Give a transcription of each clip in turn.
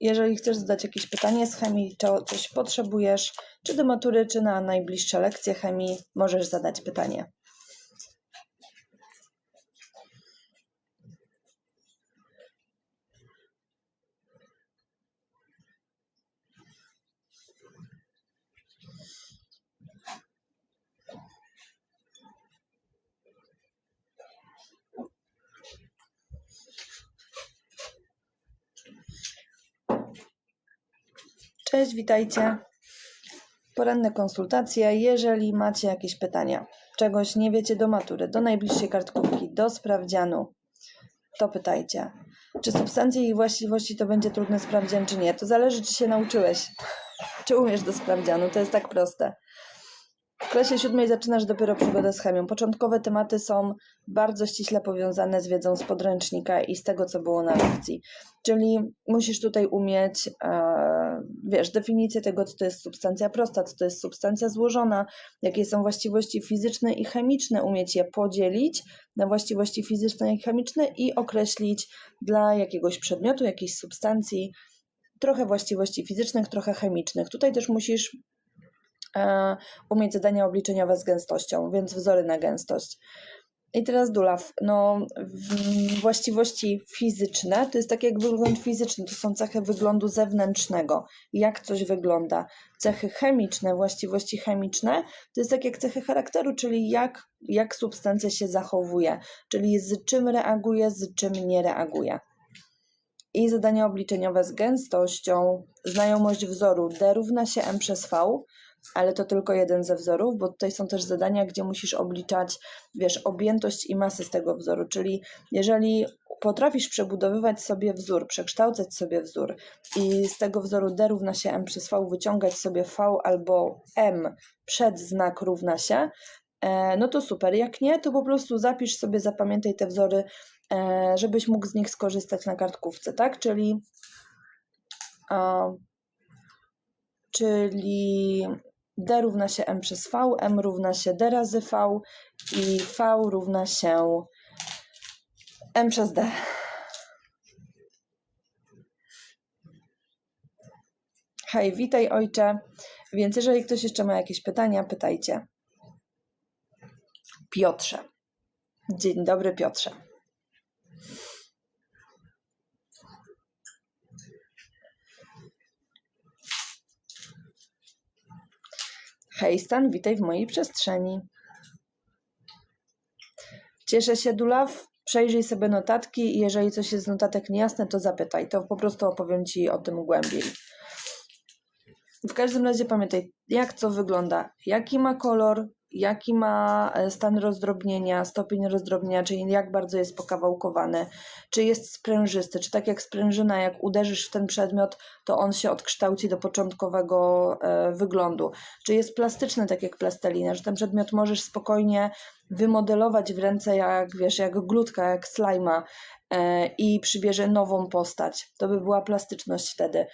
Jeżeli chcesz zadać jakieś pytanie z chemii, czy coś potrzebujesz, czy do matury, czy na najbliższe lekcje chemii, możesz zadać pytanie. Cześć, witajcie. Poranne konsultacje. Jeżeli macie jakieś pytania, czegoś nie wiecie do matury, do najbliższej kartkówki, do sprawdzianu, to pytajcie. Czy substancje i właściwości to będzie trudny sprawdzian, czy nie? To zależy, czy się nauczyłeś, czy umiesz do sprawdzianu. To jest tak proste. Klasie siódmej zaczynasz dopiero przygodę z chemią. Początkowe tematy są bardzo ściśle powiązane z wiedzą z podręcznika i z tego, co było na lekcji. Czyli musisz tutaj umieć, e, wiesz, definicję tego, co to jest substancja prosta, co to jest substancja złożona, jakie są właściwości fizyczne i chemiczne, umieć je podzielić na właściwości fizyczne i chemiczne i określić dla jakiegoś przedmiotu, jakiejś substancji trochę właściwości fizycznych, trochę chemicznych. Tutaj też musisz umieć zadania obliczeniowe z gęstością, więc wzory na gęstość. I teraz Dulaw. No, właściwości fizyczne to jest tak jak wygląd fizyczny, to są cechy wyglądu zewnętrznego, jak coś wygląda. Cechy chemiczne, właściwości chemiczne to jest tak jak cechy charakteru, czyli jak, jak substancja się zachowuje, czyli z czym reaguje, z czym nie reaguje. I zadania obliczeniowe z gęstością, znajomość wzoru D równa się M przez V, ale to tylko jeden ze wzorów, bo tutaj są też zadania, gdzie musisz obliczać, wiesz, objętość i masę z tego wzoru, czyli jeżeli potrafisz przebudowywać sobie wzór, przekształcać sobie wzór i z tego wzoru D równa się M przez V wyciągać sobie V albo M przed znak równa się, e, no to super. Jak nie, to po prostu zapisz sobie, zapamiętaj te wzory, e, żebyś mógł z nich skorzystać na kartkówce, tak? Czyli czyli D równa się M przez V, M równa się D razy V i V równa się M przez D. Hej, witaj ojcze. Więc jeżeli ktoś jeszcze ma jakieś pytania, pytajcie. Piotrze. Dzień dobry, Piotrze. Hej Stan, witaj w mojej przestrzeni. Cieszę się, Dulaw. Przejrzyj sobie notatki i jeżeli coś jest z notatek niejasne, to zapytaj. To po prostu opowiem Ci o tym głębiej. W każdym razie pamiętaj, jak co wygląda, jaki ma kolor, jaki ma e, stan rozdrobnienia, stopień rozdrobnienia, czyli jak bardzo jest pokawałkowany, czy jest sprężysty, czy tak jak sprężyna, jak uderzysz w ten przedmiot, to on się odkształci do początkowego e, wyglądu, czy jest plastyczny, tak jak plastelina, że ten przedmiot możesz spokojnie wymodelować w ręce jak, wiesz, jak glutka, jak slajma e, i przybierze nową postać. To by była plastyczność wtedy.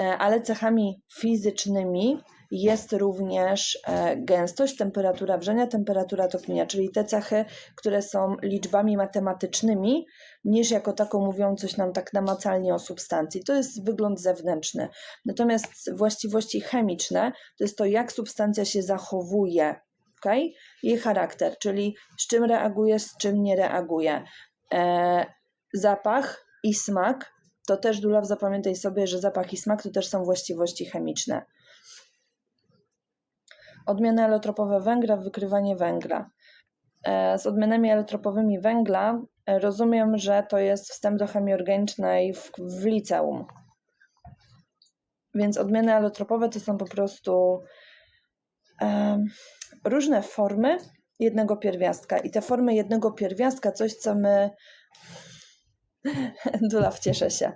E, ale cechami fizycznymi jest również e, gęstość, temperatura wrzenia, temperatura topnienia, czyli te cechy, które są liczbami matematycznymi, niż jako taką mówią coś nam tak namacalnie o substancji. To jest wygląd zewnętrzny. Natomiast właściwości chemiczne to jest to, jak substancja się zachowuje, okay? jej charakter, czyli z czym reaguje, z czym nie reaguje. E, zapach i smak to też Dulaw zapamiętaj sobie, że zapach i smak to też są właściwości chemiczne. Odmiany alotropowe węgla, wykrywanie węgla. E, Z odmianami alotropowymi węgla e, rozumiem, że to jest wstęp do chemii organicznej w, w liceum. Więc odmiany alotropowe to są po prostu em, różne formy jednego pierwiastka. I te formy jednego pierwiastka, coś co my Dulaw, cieszę się.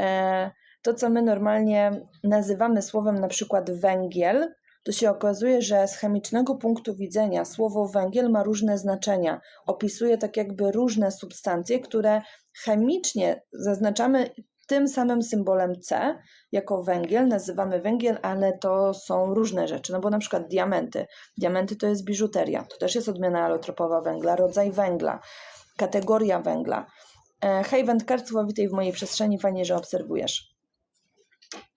E, To, co my normalnie nazywamy słowem na przykład węgiel, to się okazuje, że z chemicznego punktu widzenia słowo węgiel ma różne znaczenia. Opisuje tak jakby różne substancje, które chemicznie zaznaczamy tym samym symbolem C jako węgiel, nazywamy węgiel, ale to są różne rzeczy, no bo na przykład diamenty. Diamenty to jest biżuteria, to też jest odmiana alotropowa węgla, rodzaj węgla, kategoria węgla. E, Hej, wędkarstwo, witaj w mojej przestrzeni, fajnie, że obserwujesz.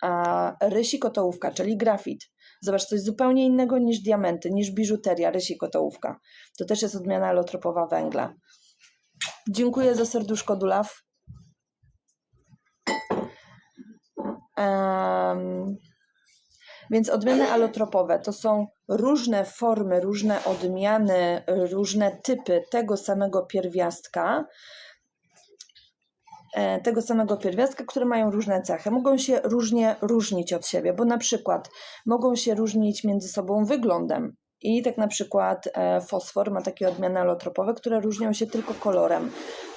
A rysi kotołówka, czyli grafit. Zobacz, coś zupełnie innego niż diamenty, niż biżuteria, rysi kotołówka. To też jest odmiana alotropowa węgla. Dziękuję za serduszko, Dulaw. Em, więc odmiany alotropowe to są różne formy, różne odmiany, różne typy tego samego pierwiastka, tego samego pierwiastka, które mają różne cechy. Mogą się różnie różnić od siebie, bo na przykład mogą się różnić między sobą wyglądem. I tak na przykład e, fosfor ma takie odmiany alotropowe, które różnią się tylko kolorem.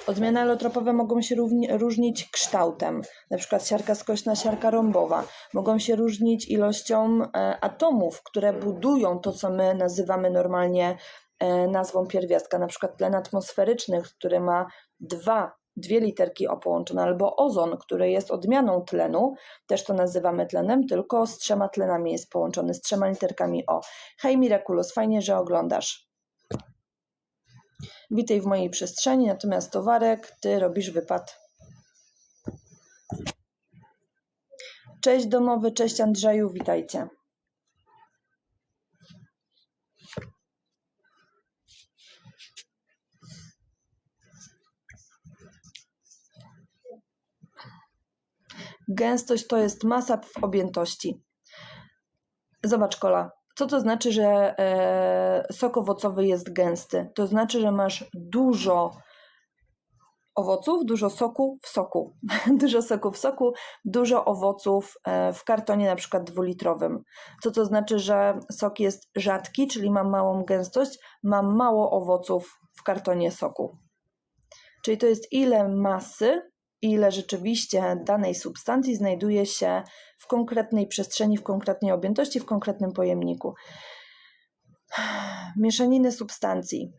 Odmiany alotropowe mogą się różnić kształtem, na przykład siarka skośna, siarka rąbowa. Mogą się różnić ilością e, atomów, które budują to, co my nazywamy normalnie e, nazwą pierwiastka, na przykład tlen atmosferyczny, który ma dwa, dwie literki O połączone, albo ozon, który jest odmianą tlenu, też to nazywamy tlenem, tylko z trzema tlenami jest połączony, z trzema literkami O. Hej Miraculous, fajnie, że oglądasz. Witaj w mojej przestrzeni, natomiast towarek, ty robisz wypad. Cześć domowy, cześć Andrzeju, witajcie. Gęstość to jest masa w objętości. Zobacz, Kola, co to znaczy, że e, sok owocowy jest gęsty? To znaczy, że masz dużo owoców, dużo soku w soku. dużo soku w soku, dużo owoców e, w kartonie na przykład dwulitrowym. Co to znaczy, że sok jest rzadki, czyli ma małą gęstość, ma mało owoców w kartonie soku. Czyli to jest ile masy, ile rzeczywiście danej substancji znajduje się w konkretnej przestrzeni, w konkretnej objętości, w konkretnym pojemniku. Mieszaniny substancji.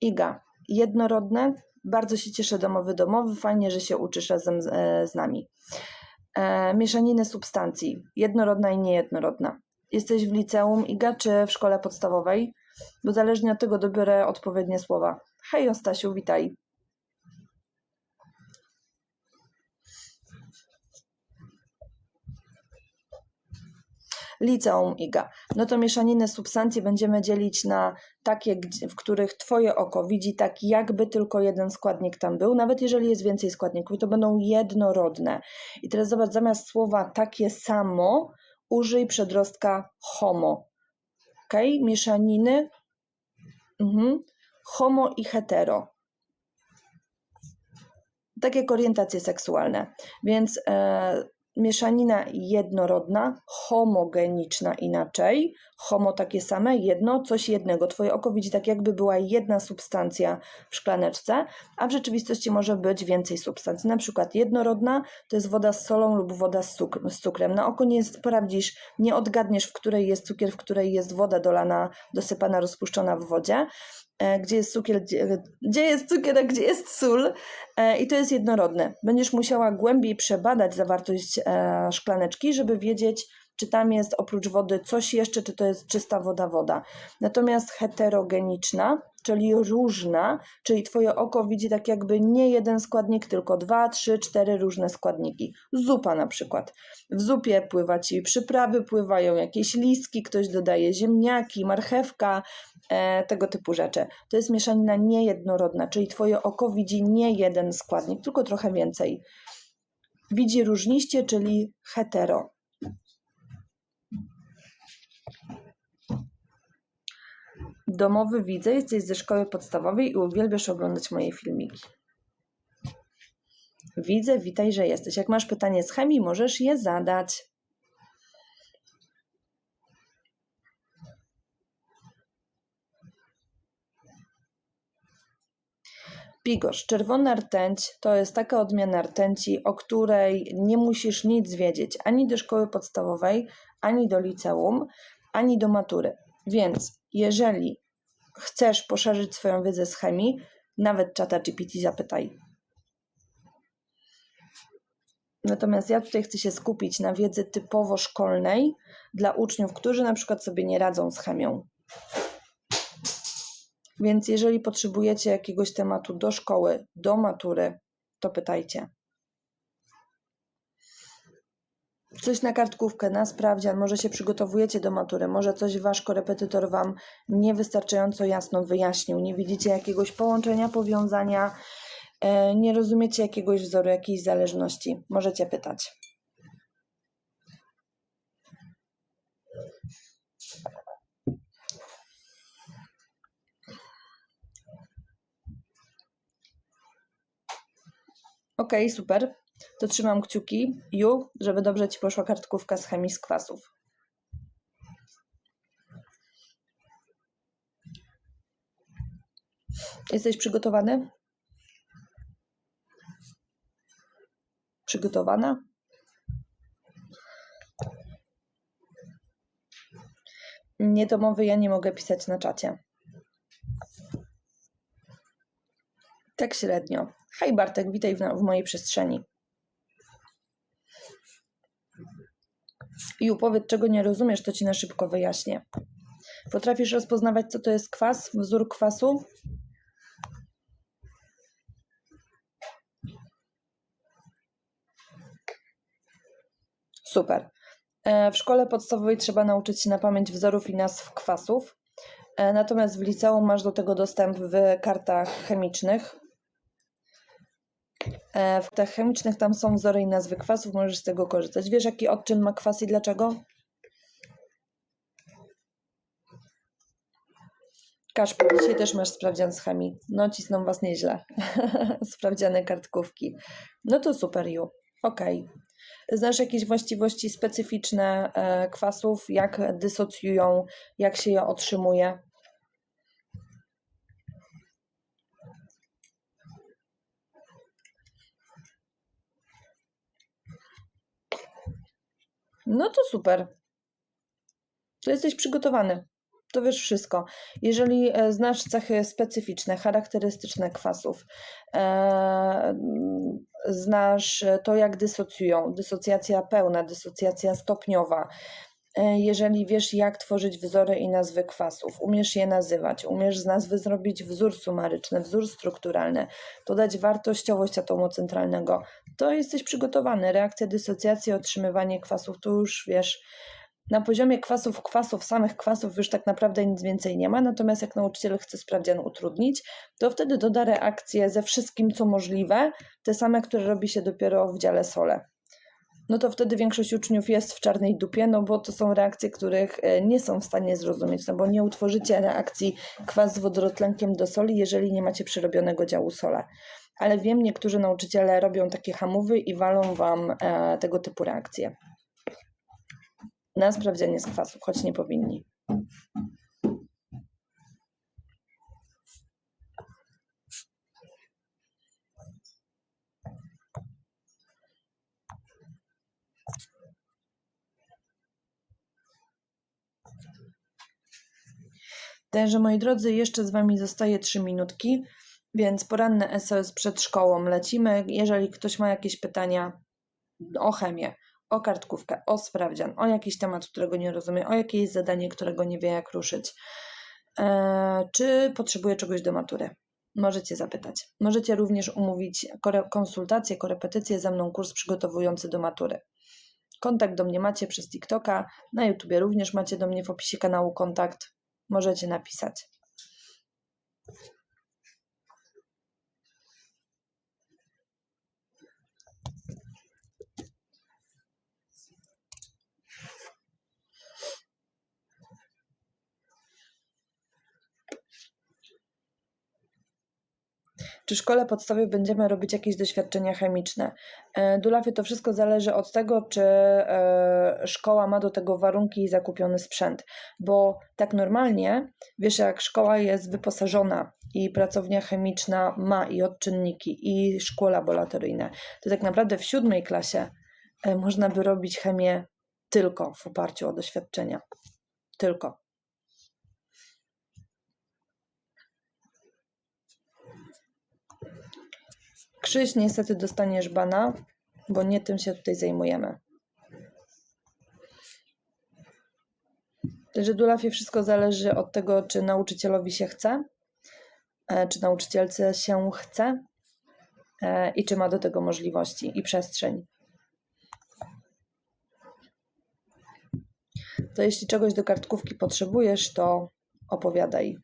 Iga, jednorodne. Bardzo się cieszę domowy domowy, fajnie, że się uczysz razem z, e, z nami. E, mieszaniny substancji. Jednorodna i niejednorodna. Jesteś w liceum, Iga, czy w szkole podstawowej? Bo zależnie od tego dobiorę odpowiednie słowa. Hej, Ostasiu, witaj. Liceum IGA. No to mieszaniny substancji będziemy dzielić na takie, w których Twoje oko widzi tak, jakby tylko jeden składnik tam był, nawet jeżeli jest więcej składników, to będą jednorodne. I teraz zobacz, zamiast słowa takie samo, użyj przedrostka homo. Ok? Mieszaniny mhm. homo i hetero. Tak jak orientacje seksualne. Więc e, mieszanina jednorodna, homogeniczna inaczej. Homo takie same, jedno, coś jednego. Twoje oko widzi tak, jakby była jedna substancja w szklaneczce, a w rzeczywistości może być więcej substancji. Na przykład jednorodna to jest woda z solą lub woda z, cuk- z cukrem. Na oko nie sprawdzisz, nie odgadniesz, w której jest cukier, w której jest woda dolana, dosypana, rozpuszczona w wodzie. E, Gdzie jest cukier, gdzie, gdzie jest cukier, a gdzie jest sól, E, i to jest jednorodne. Będziesz musiała głębiej przebadać zawartość e, szklaneczki, żeby wiedzieć, czy tam jest oprócz wody coś jeszcze, czy to jest czysta woda, woda. Natomiast heterogeniczna, czyli różna, czyli twoje oko widzi tak jakby nie jeden składnik, tylko dwa, trzy, cztery różne składniki. Zupa na przykład. W zupie pływa ci przyprawy, pływają jakieś listki, ktoś dodaje ziemniaki, marchewka, e, tego typu rzeczy. To jest mieszanina niejednorodna, czyli twoje oko widzi nie jeden składnik, tylko trochę więcej. Widzi różniście, czyli hetero. Domowy widzę, jesteś ze szkoły podstawowej i uwielbiasz oglądać moje filmiki. Widzę, witaj, że jesteś. Jak masz pytanie z chemii, możesz je zadać. Pigosz, czerwona rtęć to jest taka odmiana rtęci, o której nie musisz nic wiedzieć ani do szkoły podstawowej, ani do liceum, ani do matury. Więc jeżeli chcesz poszerzyć swoją wiedzę z chemii, nawet czata GPT zapytaj. Natomiast ja tutaj chcę się skupić na wiedzy typowo szkolnej dla uczniów, którzy na przykład sobie nie radzą z chemią. Więc jeżeli potrzebujecie jakiegoś tematu do szkoły, do matury, to pytajcie. Coś na kartkówkę, na sprawdzian, może się przygotowujecie do matury, może coś wasz korepetytor wam niewystarczająco jasno wyjaśnił, nie widzicie jakiegoś połączenia, powiązania, e, nie rozumiecie jakiegoś wzoru, jakiejś zależności, możecie pytać. Okej, super. To trzymam kciuki, Ju, żeby dobrze ci poszła kartkówka z chemii z kwasów. Jesteś przygotowany? Przygotowana? Niedomowy ja nie mogę pisać na czacie. Tak średnio. Hej Bartek, witaj w, w mojej przestrzeni. Ju, powiedz, czego nie rozumiesz, to ci na szybko wyjaśnię. Potrafisz rozpoznawać, co to jest kwas, wzór kwasu? Super. E, W szkole podstawowej trzeba nauczyć się na pamięć wzorów i nazw kwasów. E, Natomiast w liceum masz do tego dostęp w kartach chemicznych. E, W kartach chemicznych tam są wzory i nazwy kwasów, możesz z tego korzystać. Wiesz, jaki odczyn ma kwas i dlaczego? Kaszper, dzisiaj też masz sprawdzian z chemii. No, cisną was nieźle. Sprawdziane kartkówki. No to super, Ju. Okej. Znasz jakieś właściwości specyficzne e, kwasów, jak dysocjują, jak się je otrzymuje? No to super. To jesteś przygotowany. To wiesz wszystko. Jeżeli e, znasz cechy specyficzne, charakterystyczne kwasów, e, znasz to, jak dysocjują, dysocjacja pełna, dysocjacja stopniowa, e, jeżeli wiesz, jak tworzyć wzory i nazwy kwasów, umiesz je nazywać, umiesz z nazwy zrobić wzór sumaryczny, wzór strukturalny, dodać wartościowość atomu centralnego, to jesteś przygotowany. Reakcja dysocjacji, otrzymywanie kwasów, to już wiesz, na poziomie kwasów, kwasów, samych kwasów już tak naprawdę nic więcej nie ma, natomiast jak nauczyciel chce sprawdzian utrudnić, to wtedy doda reakcje ze wszystkim, co możliwe, te same, które robi się dopiero w dziale sole. No to wtedy większość uczniów jest w czarnej dupie, no bo to są reakcje, których e, nie są w stanie zrozumieć, no bo nie utworzycie reakcji kwas z wodorotlenkiem do soli, jeżeli nie macie przerobionego działu sole. Ale wiem, niektórzy nauczyciele robią takie hamowy i walą wam e, tego typu reakcje na sprawdzenie z kwasów, choć nie powinni. Także moi drodzy, jeszcze z Wami zostaje 3 minutki, więc poranne SOS przed szkołą lecimy. Jeżeli ktoś ma jakieś pytania o chemię, o kartkówkę, o sprawdzian, o jakiś temat, którego nie rozumie, o jakieś zadanie, którego nie wie, jak ruszyć. Eee, czy potrzebuje czegoś do matury? Możecie zapytać. Możecie również umówić konsultacje, korepetycje ze mną, kurs przygotowujący do matury. Kontakt do mnie macie przez TikToka, na YouTubie również macie do mnie w opisie kanału kontakt. Możecie napisać. Czy w szkole podstawowej będziemy robić jakieś doświadczenia chemiczne? E, Dulafie, to wszystko zależy od tego, czy e, szkoła ma do tego warunki i zakupiony sprzęt. Bo tak normalnie, wiesz, jak szkoła jest wyposażona i pracownia chemiczna ma i odczynniki, i szkło laboratoryjne, to tak naprawdę w siódmej klasie e, można by robić chemię tylko w oparciu o doświadczenia. Tylko. Krzyś, niestety dostaniesz bana, bo nie tym się tutaj zajmujemy. Także Dulafie wszystko zależy od tego, czy nauczycielowi się chce, e, czy nauczycielce się chce e, i czy ma do tego możliwości i przestrzeń. To jeśli czegoś do kartkówki potrzebujesz, to opowiadaj.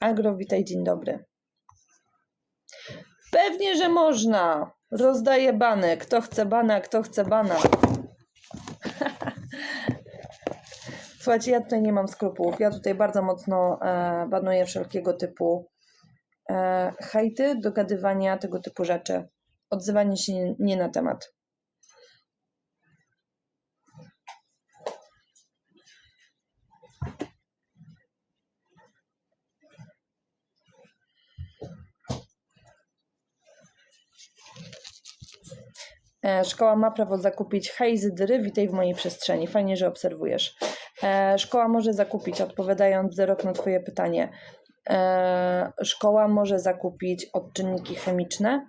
Agro, witaj, dzień dobry. Pewnie, że można. Rozdaję bany. Kto chce bana, kto chce bana. Słuchajcie, ja tutaj nie mam skrupułów. Ja tutaj bardzo mocno e, banuję wszelkiego typu e, hejty, dogadywania tego typu rzeczy. Odzywanie się nie, nie na temat. Szkoła ma prawo zakupić hej Zydry, witaj w mojej przestrzeni. Fajnie, że obserwujesz. E, Szkoła może zakupić, odpowiadając Zerok na Twoje pytanie, e, szkoła może zakupić odczynniki chemiczne.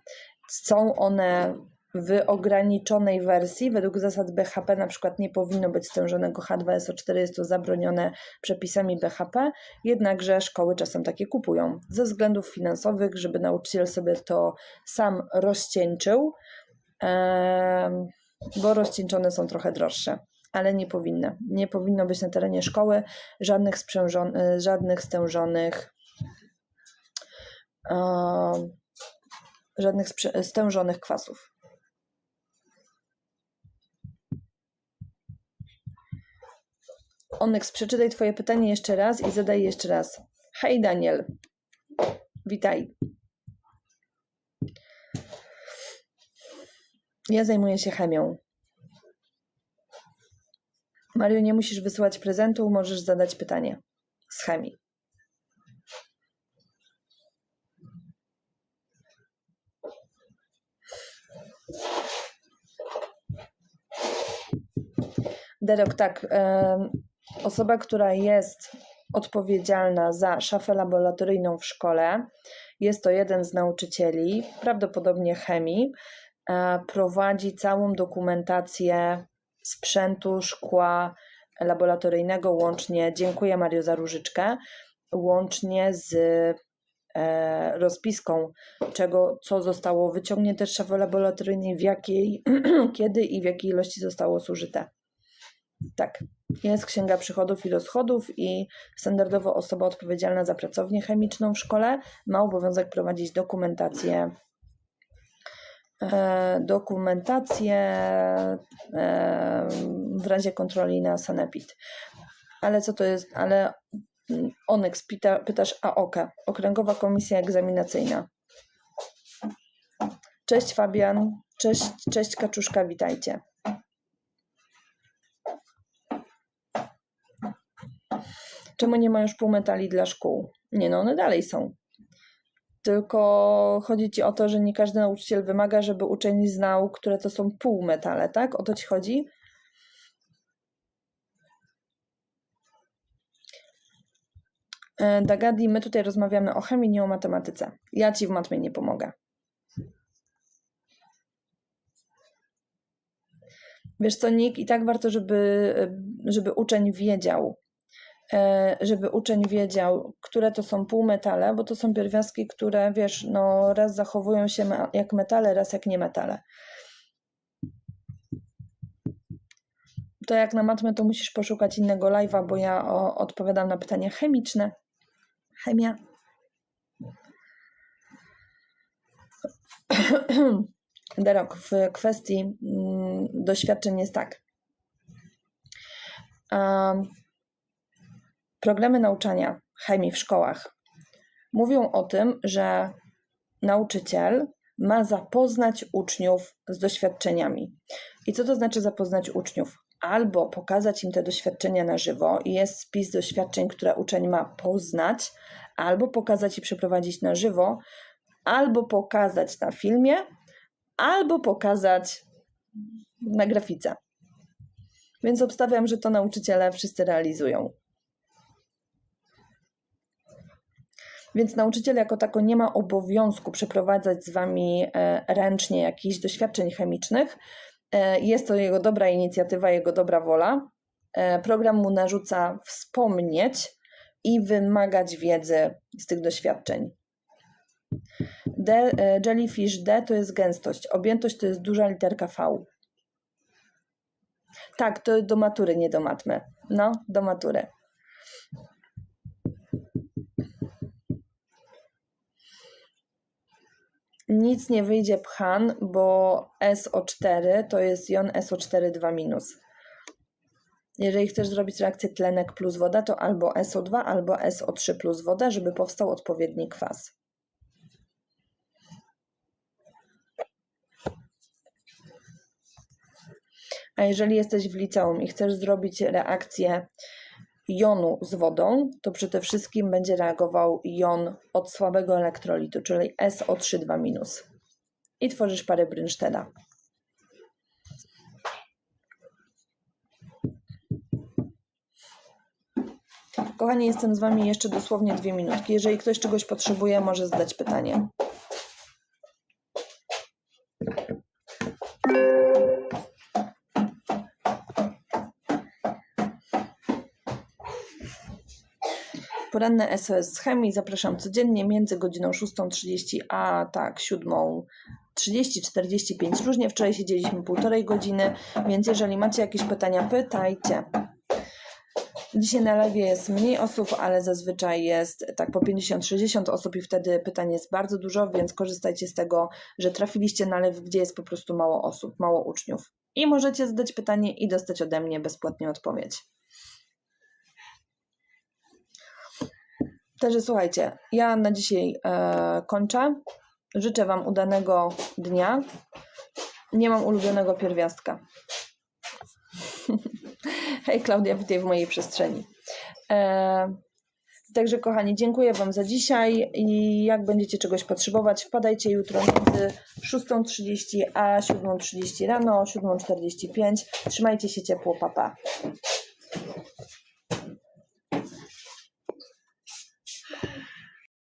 Są one w ograniczonej wersji. Według zasad BHP na przykład nie powinno być stężonego H2SO4, jest to zabronione przepisami BHP, jednakże szkoły czasem takie kupują ze względów finansowych, żeby nauczyciel sobie to sam rozcieńczył bo rozcieńczone są trochę droższe, ale nie powinny. Nie powinno być na terenie szkoły żadnych, y, żadnych stężonych żadnych sprze- stężonych kwasów. Onyx, przeczytaj Twoje pytanie jeszcze raz i zadaj jeszcze raz. Hej Daniel, witaj. Ja zajmuję się chemią. Mario, nie musisz wysyłać prezentu, możesz zadać pytanie z chemii. Derek, tak. Osoba, która jest odpowiedzialna za szafę laboratoryjną w szkole, jest to jeden z nauczycieli, prawdopodobnie chemii, prowadzi całą dokumentację sprzętu, szkła laboratoryjnego, łącznie, dziękuję Mario za różyczkę, łącznie z e, rozpiską, czego, co zostało wyciągnięte z szafy laboratoryjnej, w jakiej, kiedy i w jakiej ilości zostało zużyte. Tak, jest księga przychodów i rozchodów i standardowo osoba odpowiedzialna za pracownię chemiczną w szkole ma obowiązek prowadzić dokumentację e, dokumentację e, w razie kontroli na sanepid. Ale co to jest? Ale mm, Onyx, pyta, pytasz AOKE, Okręgowa Komisja Egzaminacyjna. Cześć Fabian, cześć, cześć Kaczuszka, witajcie. Czemu nie ma już półmetali dla szkół? Nie, no one dalej są. Tylko chodzi ci o to, że nie każdy nauczyciel wymaga, żeby uczeń znał, które to są półmetale, tak? O to ci chodzi? E, Dagadi, my tutaj rozmawiamy o chemii, nie o matematyce. Ja ci w matmie nie pomogę. Wiesz co, Nick, i tak warto, żeby, żeby uczeń wiedział, e, żeby uczeń wiedział, które to są półmetale, bo to są pierwiastki, które, wiesz, no raz zachowują się jak metale, raz jak nie metale. To jak na matmę, to musisz poszukać innego live'a, bo ja o, odpowiadam na pytania chemiczne. Chemia. Derok, w kwestii mm, doświadczeń jest tak. Em, programy nauczania chemii w szkołach mówią o tym, że nauczyciel ma zapoznać uczniów z doświadczeniami. I co to znaczy zapoznać uczniów? Albo pokazać im te doświadczenia na żywo i jest spis doświadczeń, które uczeń ma poznać, albo pokazać i przeprowadzić na żywo, albo pokazać na filmie, albo pokazać na grafice. Więc obstawiam, że to nauczyciele wszyscy realizują. Więc nauczyciel jako tako nie ma obowiązku przeprowadzać z wami e, ręcznie jakichś doświadczeń chemicznych. E, Jest to jego dobra inicjatywa, jego dobra wola. E, Program mu narzuca wspomnieć i wymagać wiedzy z tych doświadczeń. D, jellyfish D to jest gęstość, objętość to jest duża literka V. Tak, to do matury, nie do matmy. No, do matury. Nic nie wyjdzie pchan, bo SO4 to jest jon SO4 2 minus. Jeżeli chcesz zrobić reakcję tlenek plus woda, to albo SO2, albo SO3 plus woda, żeby powstał odpowiedni kwas. A jeżeli jesteś w liceum i chcesz zrobić reakcję jonu z wodą, to przede wszystkim będzie reagował jon od słabego elektrolitu, czyli SO3 2 minus. I tworzysz parę Brynsteda. Kochani, jestem z Wami jeszcze dosłownie dwie minutki. Jeżeli ktoś czegoś potrzebuje, może zadać pytanie. Poranne SOS z chemii zapraszam codziennie między godziną 6.30 a tak 7.30, 45 różnie. Wczoraj siedzieliśmy półtorej godziny, więc jeżeli macie jakieś pytania, pytajcie. Dzisiaj na live jest mniej osób, ale zazwyczaj jest tak po 50-60 osób i wtedy pytań jest bardzo dużo, więc korzystajcie z tego, że trafiliście na live, gdzie jest po prostu mało osób, mało uczniów. I możecie zadać pytanie i dostać ode mnie bezpłatnie odpowiedź. Także słuchajcie, ja na dzisiaj e, kończę. Życzę Wam udanego dnia. Nie mam ulubionego pierwiastka. Hej Klaudia, witaj w mojej przestrzeni. E, także kochani, dziękuję Wam za dzisiaj i jak będziecie czegoś potrzebować, wpadajcie jutro między 6.30 a 7.30 rano, 7.45. Trzymajcie się ciepło, papa. Pa.